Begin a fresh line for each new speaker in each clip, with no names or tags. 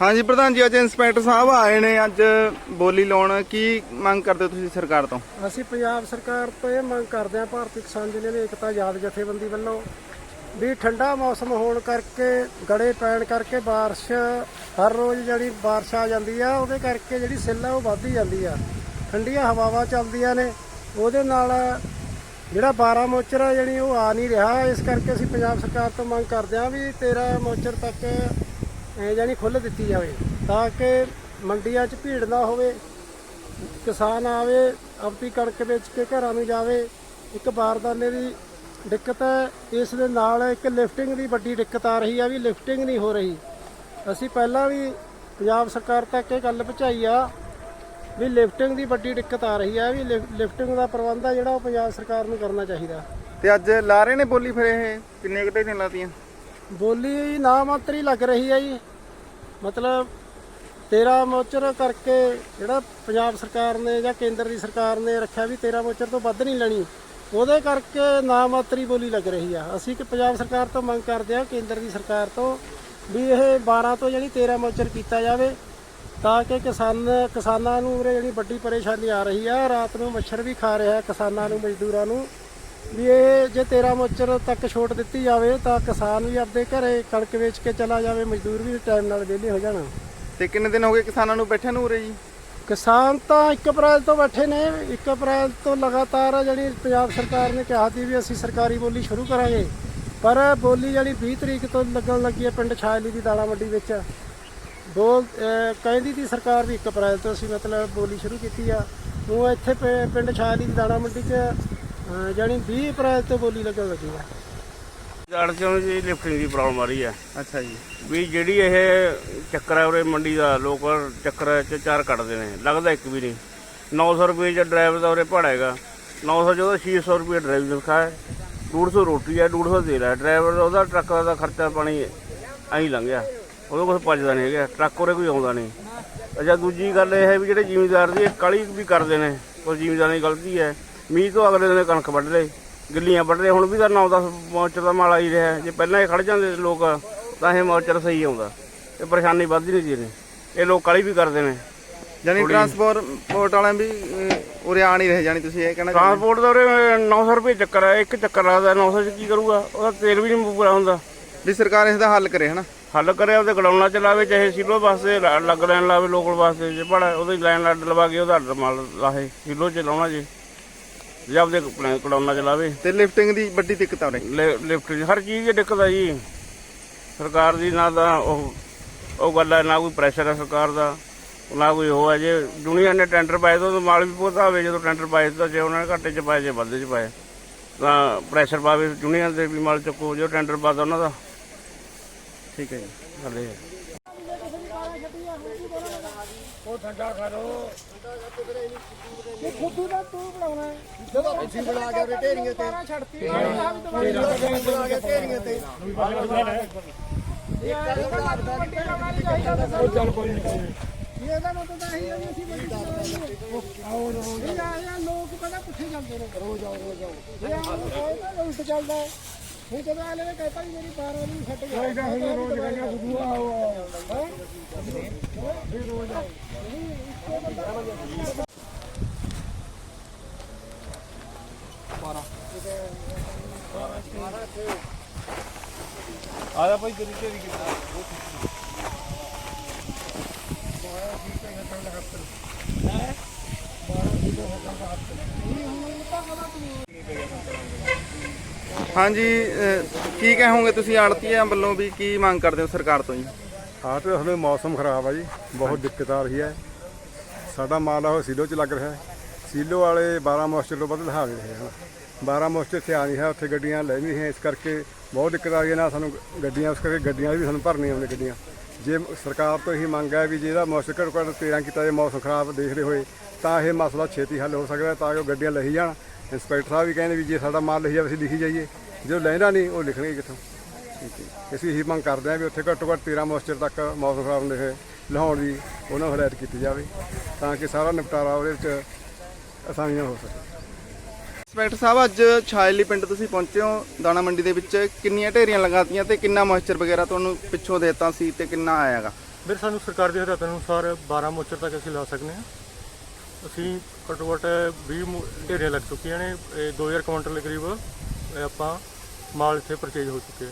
ਹਾਂਜੀ, ਪ੍ਰਧਾਨ ਜੀ, ਅੱਜ ਇੰਸਪੈਕਟਰ ਸਾਹਿਬ ਆਏ ਨੇ, ਅੱਜ ਬੋਲੀ ਲਾਉਣ। ਕੀ ਮੰਗ ਕਰਦੇ ਹੋ ਤੁਸੀਂ ਸਰਕਾਰ ਤੋਂ?
ਅਸੀਂ ਪੰਜਾਬ ਸਰਕਾਰ ਤੋਂ ਇਹ ਮੰਗ ਕਰਦੇ ਹਾਂ, ਭਾਰਤੀ ਕਿਸਾਨ ਯੂਨੀਅਨ ਏਕਤਾ ਯਾਦ ਜਥੇਬੰਦੀ ਵੱਲੋਂ, ਵੀ ਠੰਡਾ ਮੌਸਮ ਹੋਣ ਕਰਕੇ, ਗੜੇ ਪੈਣ ਕਰਕੇ ਬਾਰਿਸ਼, ਹਰ ਰੋਜ਼ ਜਿਹੜੀ ਬਾਰਿਸ਼ ਆ ਜਾਂਦੀ ਆ, ਉਹਦੇ ਕਰਕੇ ਜਿਹੜੀ ਸਿੱਲ ਆ ਉਹ ਵੱਧਦੀ ਜਾਂਦੀ ਆ। ਠੰਡੀਆਂ ਹਵਾਵਾਂ ਚੱਲਦੀਆਂ ਨੇ, ਉਹਦੇ ਨਾਲ ਜਿਹੜਾ 12 ਮੋਚਰ ਆ, ਜਿਹੜੀ ਉਹ ਆ ਨਹੀਂ ਰਿਹਾ। ਇਸ ਕਰਕੇ ਅਸੀਂ ਪੰਜਾਬ ਸਰਕਾਰ ਤੋਂ ਮੰਗ ਕਰਦੇ ਹਾਂ ਵੀ 13 ਮੋਚਰ ਤੱਕ ਇਹ ਜਾਨੀ ਖੁੱਲ੍ਹ ਦਿੱਤੀ ਜਾਵੇ ਤਾਂ ਕਿ ਮੰਡੀਆਂ 'ਚ ਭੀੜ ਨਾ ਹੋਵੇ, ਕਿਸਾਨ ਆਵੇ ਆਪਣੀ ਕਣਕ ਵੇਚ ਕੇ ਘਰਾਂ ਨੂੰ ਜਾਵੇ। ਇੱਕ ਬਾਰਦਾਨੇ ਦੀ ਦਿੱਕਤ ਹੈ, ਇਸ ਦੇ ਨਾਲ ਇੱਕ ਲਿਫਟਿੰਗ ਦੀ ਵੱਡੀ ਦਿੱਕਤ ਆ ਰਹੀ ਆ ਵੀ ਲਿਫਟਿੰਗ ਨਹੀਂ ਹੋ ਰਹੀ। ਅਸੀਂ ਪਹਿਲਾਂ ਵੀ ਪੰਜਾਬ ਸਰਕਾਰ ਤੱਕ ਇਹ ਗੱਲ ਪਹੁੰਚਾਈ ਆ ਵੀ ਲਿਫਟਿੰਗ ਦੀ ਵੱਡੀ ਦਿੱਕਤ ਆ ਰਹੀ ਆ ਵੀ ਲਿਫ- ਲਿਫਟਿੰਗ ਦਾ ਪ੍ਰਬੰਧ ਆ ਜਿਹੜਾ ਉਹ ਪੰਜਾਬ ਸਰਕਾਰ ਨੂੰ ਕਰਨਾ ਚਾਹੀਦਾ।
ਤੇ ਅੱਜ ਲਾ ਰਹੇ ਨੇ ਬੋਲੀ ਫਿਰ ਇਹ, ਕਿੰਨੇ ਘਟੇ ਨੇ ਲਾਤੀਆਂ?
ਬੋਲੀ ਨਾ ਮਾਤਰ ਲੱਗ ਰਹੀ ਹੈ ਜੀ। ਮਤਲਬ 13 ਮੋਚਰ ਕਰਕੇ ਜਿਹੜਾ ਪੰਜਾਬ ਸਰਕਾਰ ਨੇ ਜਾਂ ਕੇਂਦਰ ਦੀ ਸਰਕਾਰ ਨੇ ਰੱਖਿਆ ਵੀ 13 ਮੋਚਰ ਤੋਂ ਵੱਧ ਨਹੀਂ ਲੈਣੀ, ਉਹਦੇ ਕਰਕੇ ਨਾ ਮਾਤਰੀ ਬੋਲੀ ਲੱਗ ਰਹੀ ਆ। ਅਸੀਂ ਕਿ ਪੰਜਾਬ ਸਰਕਾਰ ਤੋਂ ਮੰਗ ਕਰਦੇ ਆ, ਕੇਂਦਰ ਦੀ ਸਰਕਾਰ ਤੋਂ ਵੀ ਇਹ 12 ਤੋਂ ਜਿਹੜੀ 13 ਮੋਚਰ ਕੀਤਾ ਜਾਵੇ, ਤਾਂ ਕਿ ਕਿਸਾਨ, ਕਿਸਾਨਾਂ ਨੂੰ ਜਿਹੜੀ ਵੱਡੀ ਪਰੇਸ਼ਾਨੀ ਆ ਰਹੀ ਆ, ਰਾਤ ਨੂੰ ਮੱਛਰ ਵੀ ਖਾ ਰਿਹਾ ਕਿਸਾਨਾਂ ਨੂੰ, ਮਜ਼ਦੂਰਾਂ ਨੂੰ। ਵੀ ਇਹ ਜੇ 13 ਮੋਚਰ ਤੱਕ ਛੋਟ ਦਿੱਤੀ ਜਾਵੇ ਤਾਂ ਕਿਸਾਨ ਵੀ ਆਪਦੇ ਘਰੇ ਕਣਕ ਵੇਚ ਕੇ ਚਲਾ ਜਾਵੇ ਮਜ਼ਦੂਰ ਵੀ ਟਾਈਮ ਨਾਲ ਵਿਹਲੇ ਹੋ ਜਾਣ।
ਤੇ ਕਿੰਨੇ ਦਿਨ ਹੋ ਗਏ ਕਿਸਾਨਾਂ ਨੂੰ ਬੈਠਿਆਂ ਨੂੰ ਉਰੇ ਜੀ?
ਕਿਸਾਨ ਤਾਂ 1 ਅਪ੍ਰੈਲ ਤੋਂ ਬੈਠੇ ਨੇ 1 ਅਪ੍ਰੈਲ ਤੋਂ ਲਗਾਤਾਰ ਜਿਹੜੀ ਪੰਜਾਬ ਸਰਕਾਰ ਨੇ ਕਿਹਾ ਸੀ ਵੀ ਅਸੀਂ ਸਰਕਾਰੀ ਬੋਲੀ ਸ਼ੁਰੂ ਕਰਾਂਗੇ। ਪਰ ਬੋਲੀ ਜਿਹੜੀ 20 ਤਰੀਕ ਤੋਂ ਲੱਗਣ ਲੱਗੀ ਹੈ ਪਿੰਡ ਛਾਇਲੀ ਦੀ ਦਾਣਾ ਮੰਡੀ ਵਿੱਚ ਬੋਲ ਕਹਿੰਦੀ ਸੀ ਸਰਕਾਰ ਵੀ 1 ਅਪ੍ਰੈਲ ਤੋਂ ਅਸੀਂ ਮਤਲਬ ਬੋਲੀ ਸ਼ੁਰੂ ਕੀਤੀ ਆ। ਉਹ ਇੱਥੇ ਪਿੰਡ ਛਾਇਲੀ ਦੀ ਦਾਣਾ ਮੰਡੀ 'ਚ ਜਾਣੀ 20 ਅਪ੍ਰੈਲ ਤੋਂ ਬੋਲੀ ਲੱਗਣ ਲੱਗੀ ਆ
ਜੜ ਚੋਂ ਜੀ ਲਿਫਟਿੰਗ ਦੀ ਪ੍ਰੋਬਲਮ ਆ ਰਹੀ ਹੈ
ਅੱਛਾ ਜੀ।
ਵੀ ਜਿਹੜੀ ਇਹ ਚੱਕਰ ਹੈ ਉਰੇ ਮੰਡੀ ਦਾ ਲੋਕ ਚੱਕਰ ਚ ਚਾਰ ਕੱਢਦੇ ਨੇ ਲੱਗਦਾ ਇੱਕ ਵੀ ਨਹੀਂ। 900 ਰੁਪਏ ਚ ਡਰਾਈਵਰ ਦਾ ਉਰੇ ਭਾੜਾ ਹੈਗਾ। 900 ਜਦੋਂ 600 ਰੁਪਏ ਡਰਾਈਵਰ ਦਾ ਖਾ ਹੈ। 150 ਰੋਟੀ ਹੈ 150 ਤੇਲ ਹੈ ਡਰਾਈਵਰ ਦਾ ਉਹਦਾ ਟਰੱਕ ਦਾ ਖਰਚਾ ਪਾਣੀ ਐਂ ਲੰਘ ਗਿਆ ਉਹਦੇ ਕੋਲ ਪਚਦਾ ਨਹੀਂ ਹੈਗਾ। ਟਰੱਕ ਉਰੇ ਕੋਈ ਆਉਂਦਾ ਨਹੀਂ। ਅੱਛਾ ਦੂਜੀ ਗੱਲ ਇਹ ਹੈ ਵੀ ਜਿਹੜੇ ਜ਼ਿਮੀਂਦਾਰ ਦੀ ਇਹ ਕਾਲੀ ਵੀ ਕਰਦੇ ਨੇ। ਉਹ ਜ਼ਿਮੀਂਦਾਰਾਂ ਦੀ ਗਲਤੀ ਹੈ। ਮੀਂਹ ਤੋਂ ਅਗਲੇ ਦਿਨ ਕਣਕ ਵੱਢ ਲਏ ਗਿੱਲੀਆਂ ਵੱਢ ਲਏ ਹੁਣ ਵੀ ਤਾਂ 9-10 ਮੌਚਰ ਦਾ ਮਾਲ ਆਈ ਰਿਹਾ ਜੇ ਪਹਿਲਾਂ ਇਹ ਖੜ ਜਾਂਦੇ ਲੋਕ ਤਾਂ ਇਹ ਮੌਚਰ ਸਹੀ ਆਉਂਦਾ। ਤੇ ਪਰੇਸ਼ਾਨੀ ਵੱਧਦੀ ਨਹੀਂ ਜੀ ਨੇ ਇਹ ਲੋਕ ਕਾਲੀ ਵੀ ਕਰਦੇ ਨੇ।
ਯਾਨੀ ਟਰਾਂਸਪੋਰਟ ਵਾਲਿਆਂ ਵੀ ਅਹ, ਉਰੇ ਆ ਨਹੀਂ ਰਹੇ ਜਾਨੀ ਤੁਸੀਂ ਇਹ ਕਹਿਣਾ ਚਾਹੁੰਦੇ
ਟਰਾਂਸਪੋਰਟ ਦਾ ਉਰੇ 900 ਰੁਪਏ ਚੱਕਰ ਹੈ ਇੱਕ ਚੱਕਰ ਲੱਗਦਾ 900 ਚ ਕੀ ਕਰੂਗਾ? ਉਹਦਾ ਤੇਲ ਵੀ ਨਹੀਂ ਪੂਰਾ ਹੁੰਦਾ।
ਵੀ ਸਰਕਾਰ ਇਸ ਦਾ ਹੱਲ ਕਰੇ ਹਨਾ?
ਹੱਲ ਕਰਿਆ ਉਹਦੇ ਗਡਾਉਣਾ ਚਲਾਵੇ ਚਾਹੇ ਸਿਲੋ ਵਾਸਤੇ ਲ- ਲੱਗ ਲੈਣ ਲਾਵੇ ਲੋਕਲ ਵਾਸਤੇ ਜੇ ਪੜਾ ਉਹਦੀ ਲਾਈਨ ਲੱਡ ਲਵਾ ਕੇ ਉਹਦਾ ਮਾਲ ਲਾਹੇ ਸਿਲੋ ਚ ਲਾਉਣਾ ਜੇ। ਜੇ ਆਪਦੇ ਕਡਾਉਣਾ ਚਲਾਵੇ।
ਤੇ ਲਿਫਟਿੰਗ ਦੀ ਵੱਡੀ ਦਿੱਕਤ ਆ ਰਹੀ
ਲਿ- ਲਿਫਟ ਦੀ ਹਰ ਚੀਜ਼ ਦੀ ਦਿੱਕਤ ਆ ਜੀ। ਸਰਕਾਰ ਦੀ ਨਾ ਤਾਂ ਉਹ ਉਹ ਗੱਲ ਹੈ ਨਾ ਕੋਈ ਪ੍ਰੈਸ਼ਰ ਹੈ ਸਰਕਾਰ ਦਾ ਨਾ ਕੋਈ ਉਹ ਹੈ ਜੇ। ਦੁਨੀਆ ਨੇ ਟੈਂਡਰ ਪਾਏ ਤਾਂ ਉਦੋਂ ਮਾਲ ਵੀ ਪੋਤਾ ਹੋਵੇ ਜਦੋਂ ਟੈਂਡਰ ਪਾਏ ਤਾਂ ਜੇ ਉਹਨਾਂ ਨੇ ਘਾਟੇ ਚ ਪਾਏ ਜੇ ਵਾਧੇ ਚ ਪਾਏ ਤਾਂ ਪ੍ਰੈਸ਼ਰ ਪਾਵੇ ਦੁਨੀਆ ਦੇ ਵੀ ਮਾਲ ਚੱਕੋ ਜੋ ਟੈਂਡਰ ਪਾਦਾ ਉਹਨਾਂ ਦਾ।
ਠੀਕ ਹੈ ਜੀ।
ਗੱਲ ਇਹ ਹੈ
ਖੁੱਦੂ ਦਾ ਤੂੰ ਬਣਾਉਣਾ ਜਦੋਂ ਅਸੀਂ ਬਣਾ ਕੇ ਢੇਰੀਆਂ ਤੇ। ਛੱਡਤੀ ਬਣਾ ਕੇ ਢੇਰੀਆਂ ਤੇ। ਇਹਦਾ ਮਤਲਬ ਤਾਂ। ਇਹੀ ਹੈ ਵੀ ਅਸੀਂ ਬੜੀ ਆਓ ਰੋ ਇਹ ਇਹ ਲੋਕ ਕਹਿੰਦਾ ਪੁੱਠੇ ਜਾਂਦੇ ਨੇ। ਰੋਜ਼ ਆਓ ਰੋਜ਼ ਆਓ। ਇਹ ਆਹ ਕਹਿੰਦਾ ਉਲਟ ਚੱਲਦਾ ਹੈ। ਹੁਣ ਜਦੋਂ ਆਲੇ ਨੇ ਕਹਿਤਾ ਵੀ ਮੇਰੀ 12 ਨੂੰ ਛੱਡ ਗਿਆ ਰੋਜ਼ ਆਓ ਰੋਜ਼ ਕਹਿੰਦਾ ਬੁੱਧੂ ਆਓ। ਆਓ ਫਿਰ ਰੋਜ਼ ਆਓ
ਹਾਂਜੀ ਅਹ, ਕੀ ਕਹੋਗੇ ਤੁਸੀਂ ਆੜਤੀਆਂ ਵੱਲੋਂ ਵੀ ਕੀ ਮੰਗ ਕਰਦੇ ਹੋ ਸਰਕਾਰ ਤੋਂ ਜੀ?
ਹਾਂ ਤੇ ਹਲੇ ਮੌਸਮ ਖਰਾਬ ਆ ਜੀ ਬਹੁਤ ਦਿੱਕਤ ਆ ਰਹੀ ਹੈ। ਸਾਡਾ ਮਾਲ ਆ ਉਹ ਸੀਲੋ 'ਚ ਲੱਗ ਰਿਹਾ ਹੈ। ਸੀਲੋ ਵਾਲੇ 12 ਮੋਸਟਰ ਤੋਂ ਵੱਧ ਨਹੀਂ ਰਹੇ ਹਨ। 12 ਮੋਸਟਰ ਇੱਥੇ ਆ ਨਹੀਂ ਹੈ ਉੱਥੇ ਗੱਡੀਆਂ ਲੈ ਨਹੀਂ ਹੈ ਇਸ ਕਰਕੇ ਬਹੁਤ ਦਿੱਕਤ ਆ ਰਹੀ ਹੈ। ਨਾ ਸਾਨੂੰ ਗੱਡੀਆਂ ਉਸ ਕਰਕੇ ਗੱਡੀਆਂ ਵੀ ਸਾਨੂੰ ਭਰਨੀਆਂ ਆਉਂਦੀਆਂ ਗੱਡੀਆਂ। ਜੇ ਸਰਕਾਰ ਤੋਂ ਇਹੀ ਮੰਗ ਹੈ ਵੀ ਜੇ ਇਹਦਾ ਮੌਸਮ ਘੱਟੋ ਘੱਟ 13 ਕੀਤਾ ਜੇ ਮੌਸਮ ਖਰਾਬ ਦੇਖਦੇ ਹੋਏ ਤਾਂ ਇਹ ਮਸਲਾ ਛੇਤੀ ਹੱਲ ਹੋ ਸਕਦਾ ਹੈ ਤਾਂ ਕਿ ਉਹ ਗੱਡੀਆਂ ਲਈ ਜਾਣ। ਇੰਸਪੈਕਟਰ ਸਾਹਿਬ ਵੀ ਕਹਿੰਦੇ ਵੀ ਜੇ ਸਾਡਾ ਮਾਲ ਲਈ ਜਾਵੇ ਅਸੀਂ ਲਿਖੀ ਜਾਈਏ। ਜੋ ਲੈਂਦਾ ਨਹੀਂ ਉਹ ਲਿਖਣਗੇ ਕਿੱਥੋਂ? ਅਸੀਂ ਇਹੀ ਮੰਗ ਕਰਦੇ ਹਾਂ ਵੀ ਉੱਥੇ ਘੱਟੋ ਘੱਟ 13 ਮੋਸਟਰ ਤੱਕ ਮੌਸਮ ਖਰਾਬ ਹੁੰਦੇ ਹੋਏ ਲਾਉਣ ਦੀ ਉਹਨਾਂ ਨੂੰ ਹਦਾਇਤ ਕੀਤੀ ਜਾਵੇ ਤਾਂ ਕਿ ਸਾਰਾ ਨਿਪਟਾਰਾ ਉਹਦੇ ਵਿੱਚ ਆਸਾਨੀਆਂ ਹੋ ਸਕੇ।
ਇੰਸਪੈਕਟਰ ਸਾਹਿਬ ਅੱਜ ਛਾਇਲੀ ਪਿੰਡ ਤੁਸੀਂ ਪਹੁੰਚੇ ਹੋ। ਦਾਣਾ ਮੰਡੀ ਦੇ ਵਿੱਚ ਕਿੰਨੀਆਂ ਢੇਰੀਆਂ ਲਗਾਤੀਆਂ ਤੇ ਕਿੰਨਾ ਮੋਇਸਚਰ ਵਗੈਰਾ ਤੁਹਾਨੂੰ ਪਿੱਛੋਂ ਦੇਤਾ ਸੀ ਤੇ ਕਿੰਨਾ ਆਇਆਗਾ
ਫਿਰ ਸਾਨੂੰ ਸਰਕਾਰ ਦੇ ਹਦਾਇਤਾਂ ਅਨੁਸਾਰ 12 ਮੋਚਰ ਤੱਕ ਅਸੀਂ ਲਾ ਸਕਦੇ ਹਾਂ। ਅਸੀਂ ਘੱਟੋ ਘੱਟ 20 ਮੁ- ਢੇਰੀਆਂ ਲੱਗ ਚੁੱਕੀਆਂ ਨੇ ਇਹ 2000 ਕੁਇੰਟਲ ਦੇ ਕਰੀਬ ਇਹ ਆਪਾਂ ਮਾਲ ਇੱਥੇ ਪਰਚੇਜ ਹੋ ਚੁੱਕੇ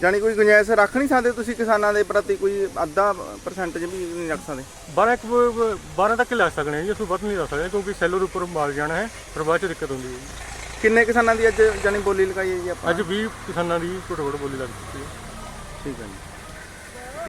ਜਾਨੀ ਕੋਈ ਗੁੰਜਾਇਸ਼ ਰੱਖ ਨਹੀਂ ਸਕਦੇ ਤੁਸੀਂ ਕਿਸਾਨਾਂ ਦੇ ਪ੍ਰਤੀ ਕੋਈ ਅੱਧਾ ਪਰਸੈਂਟੇਜ ਵੀ ਨਹੀਂ ਰੱਖ ਸਕਦੇ?
12 ਕੁ- 12 ਤੱਕ ਹੀ ਲਾ ਸਕਦੇ ਹਾਂ ਜੀ ਅਸੀਂ ਵੱਧ ਨਹੀਂ ਲਾ ਸਕਦੇ ਕਿਉਂਕਿ ਸੈਲਰ ਉੱਪਰ ਮਾਲ ਜਾਣਾ ਹੈ ਫਿਰ ਬਾਅਦ ਚ ਦਿੱਕਤ ਹੁੰਦੀ ਹੈ
ਕਿੰਨੇ ਕਿਸਾਨਾਂ ਦੀ ਅੱਜ ਜਾਨੀ ਬੋਲੀ ਲਗਾਈ ਹੈ ਜੀ ਆਪਾਂ?
ਅੱਜ 20 ਕਿਸਾਨਾਂ ਦੀ ਘੱਟੋ ਘੱਟ ਬੋਲੀ ਲੱਗ ਚੁੱਕੀ ਹੈ।
ਠੀਕ ਹੈ ਜੀ।